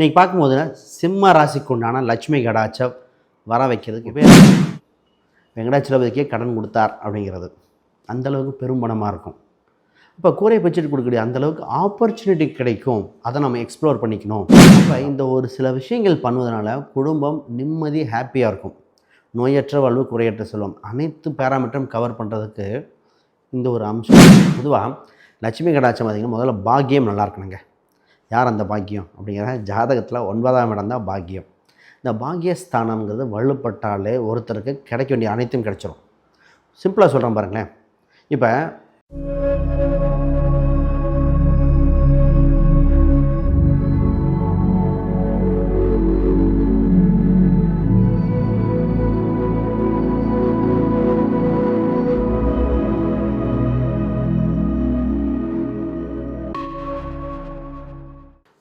இன்றைக்கி பார்க்கும்போது சிம்ம ராசிக்கு உண்டான லட்சுமி கடாச்சம் வர வைக்கிறதுக்கு பேர் வெங்கடாச்சலபதிக்கே கடன் கொடுத்தார் அப்படிங்கிறது. அந்தளவுக்கு பெரும்பணமாக இருக்கும். இப்போ கூரை பட்ஜெட் கொடுக்கக்கூடிய அந்தளவுக்கு ஆப்பர்ச்சுனிட்டி கிடைக்கும். அதை நம்ம எக்ஸ்ப்ளோர் பண்ணிக்கணும். இப்போ இந்த ஒரு சில விஷயங்கள் பண்ணுவதனால குடும்பம் நிம்மதி ஹாப்பியாக இருக்கும். நோயற்ற வாழ்வு குறையற்ற செல்வம். அனைத்து பேராமீட்டரும் கவர் பண்ணுறதுக்கு இந்த ஒரு அம்சம். பொதுவாக லட்சுமி கடாச்சம் பார்த்திங்கன்னா முதல்ல பாக்கியம் நல்லா இருக்கணுங்க. யார் அந்த பாக்கியம் அப்படிங்கிற ஜாதகத்தில் ஒன்பதாம் இடம் தான் பாக்கியம். இந்த பாக்கியஸ்தானங்கிறது வலுப்பட்டாலே ஒருத்தருக்கு கிடைக்க வேண்டிய அனைத்தும் கிடைச்சிரும். சிம்பிளாக சொல்கிறேன் பாருங்களேன். இப்போ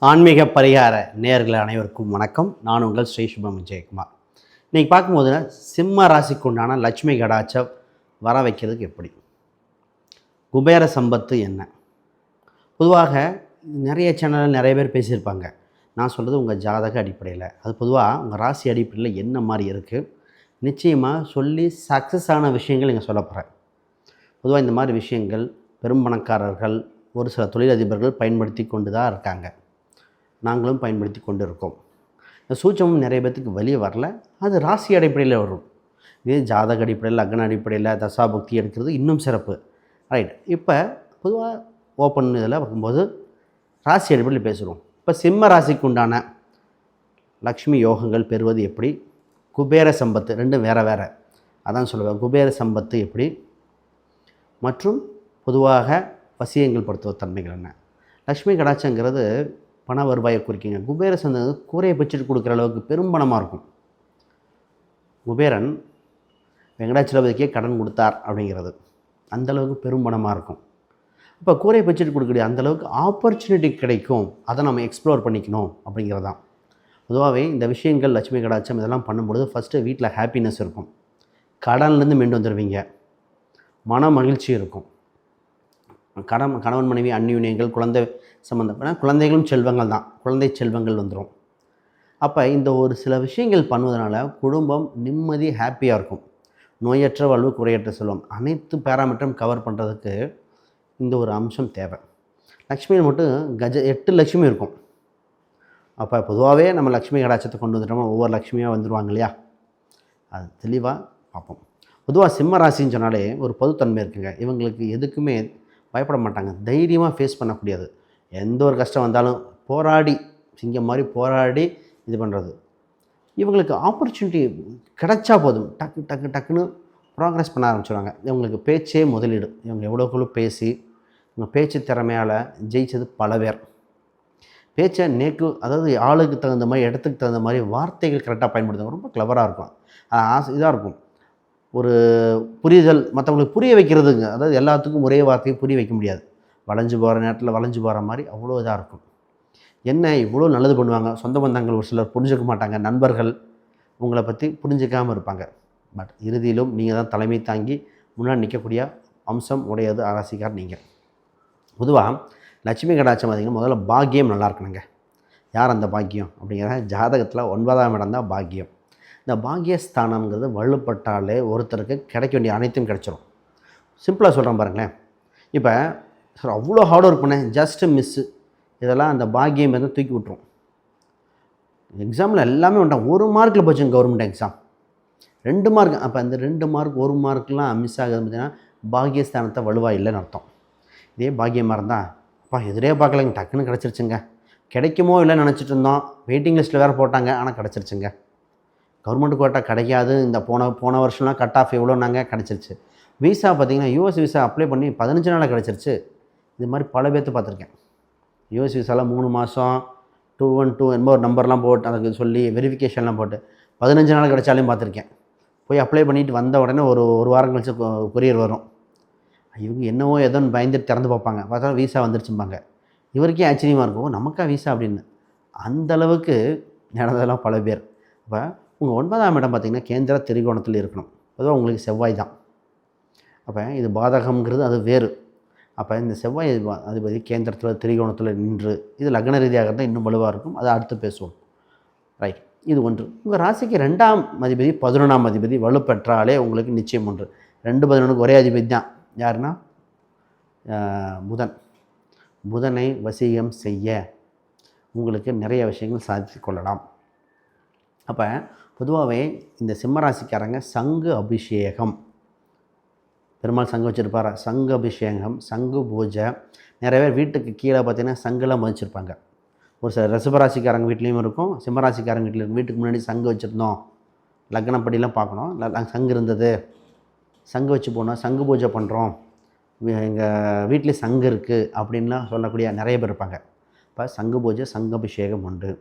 ஆன்மீக பரிகார நேர்கள் அனைவருக்கும் வணக்கம். நான் உங்கள் ஸ்ரீ சுபம் விஜயகுமார். இன்றைக்கி பார்க்கும்போது சிம்ம ராசிக்கு உண்டான லட்சுமி கடாச்சம் வர வைக்கிறதுக்கு எப்படி? குபேர சம்பத்து என்ன? பொதுவாக நிறைய சேனலில் நிறைய பேர் பேசியிருப்பாங்க. நான் சொல்கிறது உங்கள் ஜாதக அடிப்படையில். அது பொதுவாக உங்கள் ராசி அடிப்படையில் என்ன மாதிரி இருக்குது நிச்சயமாக சொல்லி சக்ஸஸ் ஆன விஷயங்கள் இங்கே சொல்ல போகிறேன் பொதுவாக இந்த மாதிரி விஷயங்கள் பெரும் பணக்காரர்கள் ஒரு சில தொழிலதிபர்கள் பயன்படுத்தி கொண்டு தான் இருக்காங்க. நாங்களும் பயன்படுத்தி கொண்டு இருக்கோம் இந்த சூட்சமும் நிறைய பேர்த்துக்கு வெளியே வரல. அது ராசி அடிப்படையில் வரும். இதே ஜாதக அடிப்படையில் லக்ன அடிப்படையில் தசாபக்தி எடுக்கிறது இன்னும் சிறப்பு. ரைட் இப்போ பொதுவாக ஓப்பன் இதில் பார்க்கும்போது ராசி அடிப்படையில் பேசுகிறோம் இப்போ சிம்ம ராசிக்கு உண்டான லக்ஷ்மி யோகங்கள் பெறுவது எப்படி? குபேர சம்பத்து ரெண்டும் வேறு வேறு. அதான் சொல்லுவேன். குபேர சம்பத்து எப்படி? மற்றும் பொதுவாக வசியங்கள் படுத்துவ தன்மைகள் என்ன? லக்ஷ்மி கடாச்சங்கிறது பண வருவாயை குறிக்கிங்க. குபேர சந்தது கூரையை பிச்சுட்டு கொடுக்குற அளவுக்கு பெரும் பணமாக இருக்கும். குபேரன் வெங்கடாச்சலபதிக்கே கடன் கொடுத்தார் அப்படிங்கிறது. அந்தளவுக்கு பெரும் பணமாக இருக்கும். இப்போ கூரையை பிச்சுட்டு கொடுக்கக்கூடிய அந்தளவுக்கு ஆப்பர்ச்சுனிட்டி கிடைக்கும். அதை நம்ம எக்ஸ்ப்ளோர் பண்ணிக்கணும் அப்படிங்கிறது தான். பொதுவாகவே இந்த விஷயங்கள் லட்சுமி கடாச்சம் இதெல்லாம் பண்ணும்பொழுது ஃபஸ்ட்டு வீட்டில் ஹாப்பினஸ் இருக்கும். கடன்லேருந்து மீண்டு வந்துடுவீங்க மன மகிழ்ச்சி இருக்கும். கடன் கணவன் மனைவி அந்யூன்யங்கள் குழந்தை சம்மந்தப்பட்ட குழந்தைகளும் செல்வங்கள் தான். குழந்தை செல்வங்கள் வந்துடும் அப்போ இந்த ஒரு சில விஷயங்கள் பண்ணுவதனால குடும்பம் நிம்மதி ஹாப்பியாக இருக்கும். நோயற்ற வாழ்வு குறையற்ற செல்வம் அனைத்து பேராமீட்டரும் கவர் பண்ணுறதுக்கு இந்த ஒரு அம்சம் தேவை. லக்ஷ்மியில் மட்டும் கஜ எட்டு லட்சுமி இருக்கும். அப்போ பொதுவாகவே நம்ம லக்ஷ்மி கடாச்சத்தை கொண்டு வந்துட்டோம்னா ஒவ்வொரு லக்ஷ்மியாக வந்துடுவாங்க இல்லையா? அது தெளிவாக பார்ப்போம். பொதுவாக சிம்ம ராசின்னு சொன்னாலே ஒரு பொதுத்தன்மை இருக்குங்க. இவங்களுக்கு எதுக்குமே பயப்பட மாட்டாங்க தைரியமாக ஃபேஸ் பண்ணக்கூடியது. எந்த ஒரு கஷ்டம் வந்தாலும் போராடி சிங்கம் மாதிரி போராடி இது பண்ணுறது இவங்களுக்கு ஆப்பர்ச்சுனிட்டி கிடைச்சா போதும். டக்கு டக்கு டக்குன்னு ப்ராக்ரஸ் பண்ண ஆரம்பிச்சிடுவாங்க இவங்களுக்கு பேச்சே முதலீடு. இவங்க எவ்வளோக்குள்ள பேசி இவங்க பேச்சு திறமையால் ஜெயித்தது பல பேர். பேச்சை நேக்கு அதாவது ஆளுக்கு தகுந்த மாதிரி இடத்துக்கு தகுந்த மாதிரி வார்த்தைகள் கரெக்டாக பயன்படுத்துவாங்க ரொம்ப கிளவராக இருக்கும் ஆசை இதாக இருக்கும். ஒரு புரிதல் மற்றவங்களுக்கு புரிய வைக்கிறதுங்க. அதாவது எல்லாத்துக்கும் ஒரே வார்த்தையை புரிய வைக்க முடியாது. வளைஞ்சு போகிற நேரத்தில் வளைஞ்சு போகிற மாதிரி அவ்வளோ இதாக இருக்கும். என்ன இவ்வளோ நல்லது பண்ணுவாங்க? சொந்த பந்தங்கள் ஒரு சிலர் புரிஞ்சுக்க மாட்டாங்க. நண்பர்கள் உங்களை பற்றி புரிஞ்சுக்காமல் இருப்பாங்க. பட் இறுதியிலும் நீங்கள் தான் தலைமை தாங்கி முன்னாடி நிற்கக்கூடிய அம்சம் உடையது அரசிக்கார் நீங்கள் பொதுவாக லட்சுமி கடாட்சம் பார்த்திங்கன்னா முதல்ல பாக்கியம் நல்லா இருக்கணுங்க. யார் அந்த பாக்கியம்? அப்படிங்கிறத ஜாதகத்தில் ஒன்பதாம் இடம் தான் பாக்கியம். இந்த பாக்கியஸ்தானம்ங்கிறது வலுப்பட்டாலே ஒருத்தருக்கு கிடைக்க வேண்டிய அனைத்தும் கிடைச்சிரும். சிம்பிளாக சொல்கிறேன் பாருங்களேன். இப்போ சார் அவ்வளோ ஹார்ட் ஒர்க் பண்ணேன் ஜஸ்ட்டு மிஸ்ஸு இதெல்லாம் அந்த பாக்கியம் வந்து தூக்கி விட்ரும் எக்ஸாமில் எல்லாமே வந்துட்டான். ஒரு மார்க்கில் போச்சுங்க கவர்மெண்ட் எக்ஸாம் ரெண்டு மார்க் அப்போ அந்த ரெண்டு மார்க் ஒரு மார்க்லாம் மிஸ் ஆகுது பார்த்தீங்கன்னா பாக்கியஸ்தானத்தை வலுவாக இல்லைன்னு அர்த்தம். இதே பாக்கியமாக இருந்தால் அப்பா எதிரே பார்க்கலங்க. டக்குன்னு கிடச்சிருச்சுங்க. கிடைக்குமோ இல்லைன்னு நினச்சிட்டு இருந்தோம். வெயிட்டிங் லிஸ்ட்டில் வேறு போட்டாங்க. ஆனால் கிடச்சிருச்சுங்க. கவர்மெண்ட் கோட்டா கிடைக்காது. இந்த போன போன வருஷம்லாம் கட் ஆஃப் எவ்வளோனாங்க கிடச்சிருச்சு. விசா பார்த்தீங்கன்னா யூஎஸ் விசா அப்ளை பண்ணி பதினஞ்சு நாளாக கிடச்சிருச்சு. இது மாதிரி பல பேர்த்து பார்த்துருக்கேன். யூஎஸ் விசாலாம் மூணு மாதம் டூ ஒன் டூ என்னமோ ஒரு நம்பர்லாம் போட்டு அதுக்கு சொல்லி வெரிஃபிகேஷன்லாம் போட்டு பதினஞ்சு நாள் கிடச்சாலையும் பார்த்துருக்கேன். போய் அப்ளை பண்ணிட்டு வந்த உடனே ஒரு ஒரு வாரம் கழிச்சு கொரியர் வரும். இவங்க என்னவோ ஏதோன்னு பயந்துட்டு திறந்து பார்ப்பாங்க. பார்த்தா விசா வந்துருச்சும்பாங்க. இவருக்கே ஆச்சரியமாக இருக்கும். நமக்கா விசா அப்படின்னு. அந்த அளவுக்கு நடந்ததெல்லாம் பல பேர். இப்போ உங்கள் ஒன்பதாம் இடம் பார்த்திங்கன்னா கேந்திர திரிகோணத்தில் இருக்கணும். அதுவும் உங்களுக்கு செவ்வாய் தான். அப்போ இது பாதகம்ங்கிறது அது வேறு. அப்போ இந்த செவ்வாய் அதிபதி கேந்திரத்தில் திரிகோணத்தில் நின்று இது லக்ன ரீதியாக இருந்தால் இன்னும் வலுவாக இருக்கும். அதை அடுத்து பேசுவோம். ரைட் இது ஒன்று. உங்கள் ராசிக்கு ரெண்டாம் அதிபதி பதினொன்றாம் அதிபதி வலுப்பெற்றாலே உங்களுக்கு நிச்சயம் ஒன்று. ரெண்டு பதினொன்றுக்கு ஒரே அதிபதி தான். யாருன்னா? புதன். புதனை வசீகம் செய்ய உங்களுக்கு நிறைய விஷயங்கள் சாதித்து கொள்ளலாம். அப்போ பொதுவாகவே இந்த சிம்மராசிக்காரங்க சங்கு அபிஷேகம். பெருமாள் சங்கு வச்சுருப்பார்? சங்கு அபிஷேகம் சங்கு பூஜை. நிறைய பேர் வீட்டுக்கு கீழே பார்த்தீங்கன்னா சங்குலாம் மதிச்சிருப்பாங்க ஒரு சில ரிஷபராசிக்காரங்க வீட்லேயும் இருக்கும். சிம்மராசிக்காரங்க வீட்டில் இருக்கும் வீட்டுக்கு முன்னாடி சங்கு வச்சுருந்தோம். லக்னப்படிலாம் பார்க்கணும். சங்கு இருந்தது. சங்கு வச்சு போனோம். சங்கு பூஜை பண்ணுறோம் எங்கள் வீட்டில் சங்கு இருக்குது அப்படின்லாம் சொல்லக்கூடிய நிறைய பேர் இருப்பாங்க. இப்போ சங்கு பூஜை சங்கு அபிஷேகம் உண்டு.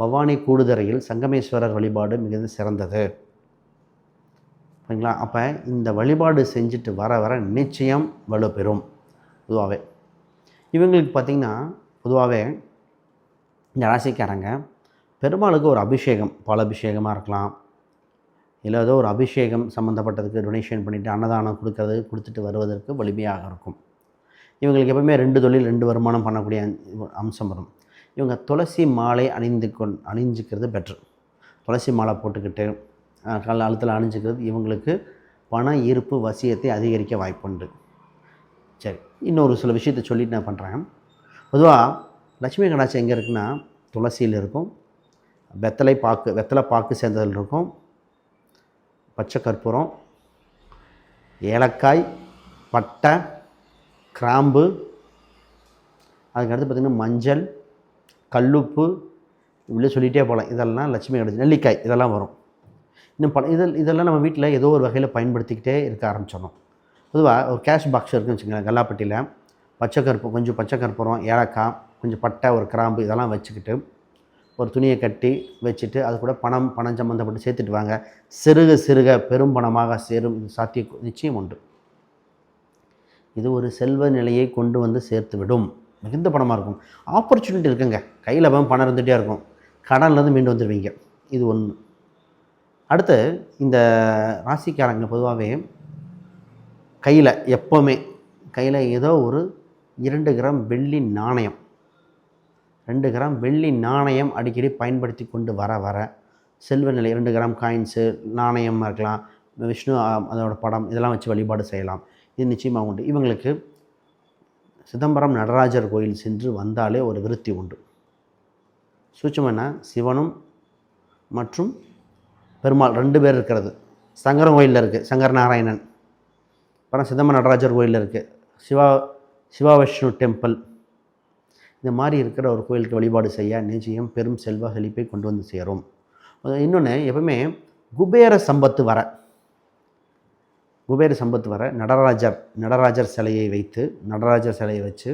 பவானி கூடுதறையில் சங்கமேஸ்வரர் வழிபாடு மிகுந்த சிறந்தது. சரிங்களா அப்போ இந்த வழிபாடு செஞ்சுட்டு வர வர நிச்சயம் வலுப்பெறும். பொதுவாகவே இவங்களுக்கு பார்த்திங்கன்னா பொதுவாகவே இந்த ராசிக்காரங்க பெருமாளுக்கு ஒரு அபிஷேகம் பால் அபிஷேகமாக இருக்கலாம். இல்லை ஏதோ ஒரு அபிஷேகம் சம்மந்தப்பட்டதுக்கு டொனேஷன் பண்ணிவிட்டு அன்னதானம் கொடுக்கறது கொடுத்துட்டு வருவதற்கு வலிமையாக இருக்கும். இவங்களுக்கு எப்பவுமே ரெண்டு தொழில் ரெண்டு வருமானம் பண்ணக்கூடிய அம்சம் வரும். இவங்க துளசி மாலை அணிந்து கொண் அணிஞ்சிக்கிறது பெட்ரு துளசி மாலை போட்டுக்கிட்டு கால அழுத்தில் அணிஞ்சிக்கிறது இவங்களுக்கு பண ஈர்ப்பு வசியத்தை அதிகரிக்க வாய்ப்புண்டு. சரி இன்னொரு சில விஷயத்தை சொல்லிட்டு நான் பண்ணுறேன் பொதுவாக லட்சுமி கடாட்சி எங்கே இருக்குன்னா துளசியில் இருக்கும் வெத்தலை பாக்கு வெத்தலை பாக்கு சேர்ந்ததில் இருக்கும் பச்சை கற்பூரம் ஏலக்காய் பட்டை கிராம்பு அதுக்கடுத்து பார்த்திங்கன்னா மஞ்சள் கல்லுப்பு இப்படி சொல்லிகிட்டே போகலாம். இதெல்லாம் லட்சுமி கடாட்சி நெல்லிக்காய் இதெல்லாம் வரும். இன்னும் பல இதில் இதெல்லாம் நம்ம வீட்டில் ஏதோ ஒரு வகையில் பயன்படுத்திக்கிட்டே இருக்க ஆரம்பிச்சிடணும். பொதுவாக ஒரு கேஷ் பாக்ஸ் இருக்குன்னு வச்சுக்கோங்களேன் கல்லாப்பட்டியில். பச்சை கருப்பு கொஞ்சம் பச்சை கற்பூரம் ஏலக்காய் கொஞ்சம் பட்டை ஒரு கிராம்பு இதெல்லாம் வச்சுக்கிட்டு ஒரு துணியை கட்டி வச்சுட்டு அது கூட பணம் பணம் சம்மந்தப்பட்டு சேர்த்துட்டு வாங்க. சிறுக சிறுக பெரும் பணமாக சேரும். சாத்திய நிச்சயம் உண்டு. இது ஒரு செல்வ நிலையை கொண்டு வந்து சேர்த்து விடும் மிகுந்த பணமாக இருக்கும். ஆப்பர்ச்சுனிட்டி இருக்குங்க. கையில் பணம் இருந்துகிட்டே இருக்கும். கடன்லேருந்து மீண்டு வந்துடுவீங்க இது ஒன்று அடுத்து இந்த ராசிக்காரங்க பொதுவாகவே கையில் எப்போவுமே கையில் ஏதோ ஒரு இரண்டு கிராம் வெள்ளி நாணயம். ரெண்டு கிராம் வெள்ளி நாணயம் அடிக்கடி பயன்படுத்தி கொண்டு வர வர. செல்வ நிலை ரெண்டு கிராம் காயின்ஸு நாணயமாக இருக்கலாம். விஷ்ணு அதோட படம் இதெல்லாம் வச்சு வழிபாடு செய்யலாம். இது நிச்சயமாக உண்டு. இவங்களுக்கு சிதம்பரம் நடராஜர் கோயில் சென்று வந்தாலே ஒரு விருத்தி உண்டு. சூட்சமன்னா சிவனும் மற்றும் பெருமாள் ரெண்டு பேர் இருக்கிறது. சங்கரன் கோயிலில் இருக்குது சங்கர நாராயணன். அப்புறம் சிதம்பரம் நடராஜர் கோயிலில் இருக்குது சிவா சிவா விஷ்ணு டெம்பிள் இந்த மாதிரி இருக்கிற ஒரு கோயிலுக்கு வழிபாடு செய்ய நிச்சயம் பெரும் செல்வ செழிப்பை கொண்டு வந்து சேரும். இன்னொன்று எப்பவுமே குபேர சம்பத்து வர குபேர சம்பத்து வர நடராஜர் நடராஜர் சிலையை வைத்து நடராஜர் சிலையை வச்சு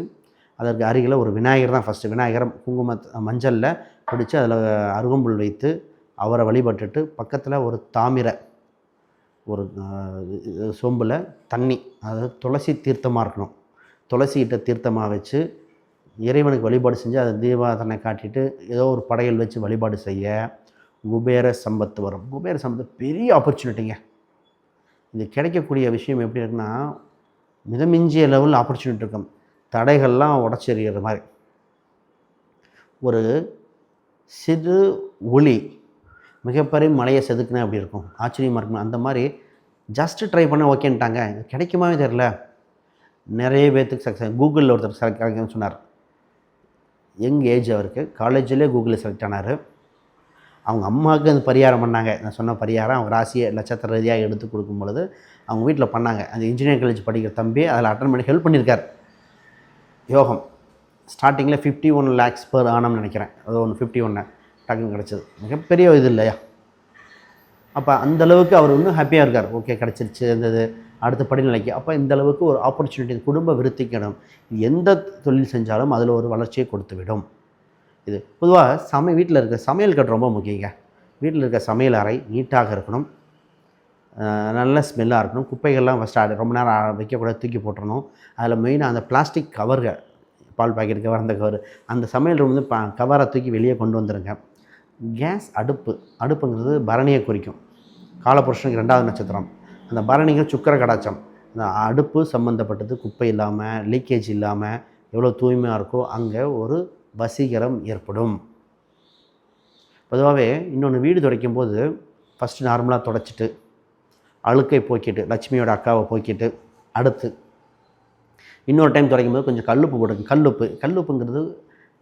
அதற்கு அருகில் ஒரு விநாயகர் தான் ஃபஸ்ட்டு விநாயகர் குங்கும மஞ்சளில் பிடிச்சி அதில் அருகம்புல் வைத்து அவரை வழிபட்டுட்டு பக்கத்தில் ஒரு தாமிர ஒரு சொம்பில் தண்ணி அதாவது துளசி தீர்த்தமாக இருக்கணும். துளசிகிட்ட தீர்த்தமாக வச்சு இறைவனுக்கு வழிபாடு செஞ்சு அதை தீபாதனை காட்டிட்டு ஏதோ ஒரு படையல் வச்சு வழிபாடு செய்ய குபேர சம்பத்து வரும். குபேர சம்பத்து பெரிய ஆப்பர்ச்சுனிட்டிங்க இது கிடைக்கக்கூடிய விஷயம் எப்படி இருக்குன்னா மிதமிஞ்சிய லெவலில் ஆப்பர்ச்சுனிட்டி இருக்கும். தடைகள்லாம் உடச்செறிகிற மாதிரி. ஒரு சிறு ஒளி மிகப்பெரிய மலையை செதுக்குனா அப்படி இருக்கும். ஆச்சரியமாக இருக்கும். அந்த மாதிரி ஜஸ்ட்டு ட்ரை பண்ண ஓகேன்ட்டாங்க கிடைக்குமாவே தெரில நிறைய பேர்த்துக்கு சக்ஸஸ் கூகுளில் ஒருத்தர் செலக்ட் ஆகின்னு சொன்னார். யங் ஏஜ் அவருக்கு காலேஜிலே கூகுளில் செலக்ட் ஆனார். அவங்க அம்மாவுக்கு அந்த பரிகாரம் பண்ணாங்க. நான் சொன்ன பரிகாரம் அவங்க ராசியை நட்சத்திர ரீதியாக எடுத்து கொடுக்கும் பொழுது அவங்க வீட்டில் பண்ணாங்க. அந்த இன்ஜினியரிங் காலேஜ் படிக்கிற தம்பி அதில் அட்டன் பண்ணி ஹெல்ப் பண்ணியிருக்கார். யோகம். ஸ்டார்டிங்கில் ஃபிஃப்டி ஒன் லேக்ஸ் பர் ஆனம்னு நினைக்கிறேன். அது ஒன்று ஃபிஃப்டி ஒன்று டக்குன்னு கிடச்சிது. மிகப்பெரிய இது இல்லையா? அப்போ அந்த அளவுக்கு அவர் இன்னும் ஹாப்பியாக இருக்கார். ஓகே கிடச்சிருச்சு இருந்தது. அடுத்த படிநிலைக்கு. அப்போ இந்த அளவுக்கு ஒரு ஆப்பர்ச்சுனிட்டி குடும்ப விருத்திக்கணும். எந்த தொழில் செஞ்சாலும் அதில் ஒரு வளர்ச்சியை கொடுத்துவிடும். இது. பொதுவாக சமை வீட்டில் இருக்க சமையல் கட்டு ரொம்ப முக்கியங்க. வீட்டில் இருக்க சமையல் அறை நீட்டாக இருக்கணும். நல்ல ஸ்மெல்லாக இருக்கணும். குப்பைகள்லாம் ஃபஸ்ட்டு ரொம்ப நேரம் வைக்கக்கூடாது தூக்கி போட்டுறணும். அதில் மெயினாக அந்த பிளாஸ்டிக் கவர்கள் பால் பாக்கெட் கவர் அந்த கவர் அந்த சமையல் ரூம் வந்து ப கவரை தூக்கி வெளியே கொண்டு வந்துடுங்க கேஸ் அடுப்பு அடுப்புங்கிறது பரணியை குறிக்கும். காலபுருஷனுக்கு ரெண்டாவது நட்சத்திரம். அந்த பரணிகள் சுக்கர கடாச்சம் அந்த அடுப்பு சம்மந்தப்பட்டது குப்பை இல்லாமல் லீக்கேஜ் இல்லாமல் எவ்வளோ தூய்மையாக இருக்கோ அங்கே ஒரு வசீகரம் ஏற்படும். பொதுவாகவே இன்னொன்று வீடு துடைக்கும் போது ஃபஸ்ட்டு நார்மலாக துடைச்சிட்டு அழுக்கை போக்கிட்டு லட்சுமியோட அக்காவை போக்கிட்டு அடுத்து. இன்னொரு டைம் துடைக்கும் போது கொஞ்சம் கல்லுப்பு போட்டு கல்லுப்பு. கல்லுப்புங்கிறது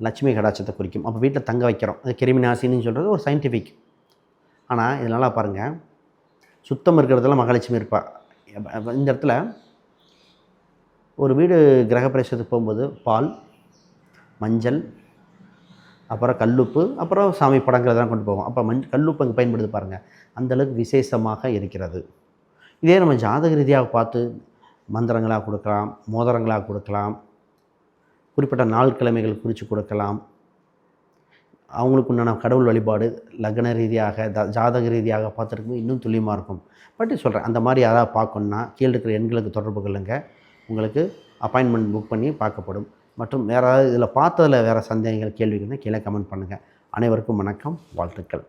லட்சுமி கடாச்சத்தை குறிக்கும். அப்போ வீட்டில் தங்க வைக்கிறோம். அது கிருமிநாசினின்னு சொல்கிறது ஒரு சயின்டிஃபிக் ஆனால் இது நல்லா பாருங்கள் சுத்தம் இருக்கிறதுல மகாலட்சுமி இருப்பாள் இந்த இடத்துல ஒரு வீடு கிரகப்பிரவேசத்துக்கு போகும்போது பால் மஞ்சள் அப்புறம் கல்லுப்பு அப்புறம் சாமி படங்கள் கொண்டு போவோம். அப்போ மண் கல்லுப்பு அங்கே பயன்படுத்தி பாருங்கள் அந்தளவுக்கு விசேஷமாக இருக்கிறது. இதே நம்ம ஜாதக ரீதியாக பார்த்து மந்திரங்களாக கொடுக்கலாம் மோதிரங்களாக கொடுக்கலாம் குறிப்பிட்ட நாள் கிழமைகள் குறித்து கொடுக்கலாம். அவங்களுக்கு உண்டான கடவுள் வழிபாடு லக்ன ரீதியாக த ஜாதக ரீதியாக பார்த்துருக்கும். இன்னும் துல்லியமாக இருக்கும். பட் சொல்கிறேன் அந்த மாதிரி யாராவது பார்க்கணுன்னா கீழே இருக்கிற எண்களுக்கு தொடர்பு கொள்ளுங்கள் உங்களுக்கு அப்பாயின்மெண்ட் புக் பண்ணி பார்க்கப்படும். மற்றும் வேறு ஏதாவது இதில் பார்த்ததில் வேறு சந்தேகங்கள் கேள்விகள்னால் கீழே கமெண்ட் பண்ணுங்கள் அனைவருக்கும் வணக்கம் வாழ்த்துக்கள்.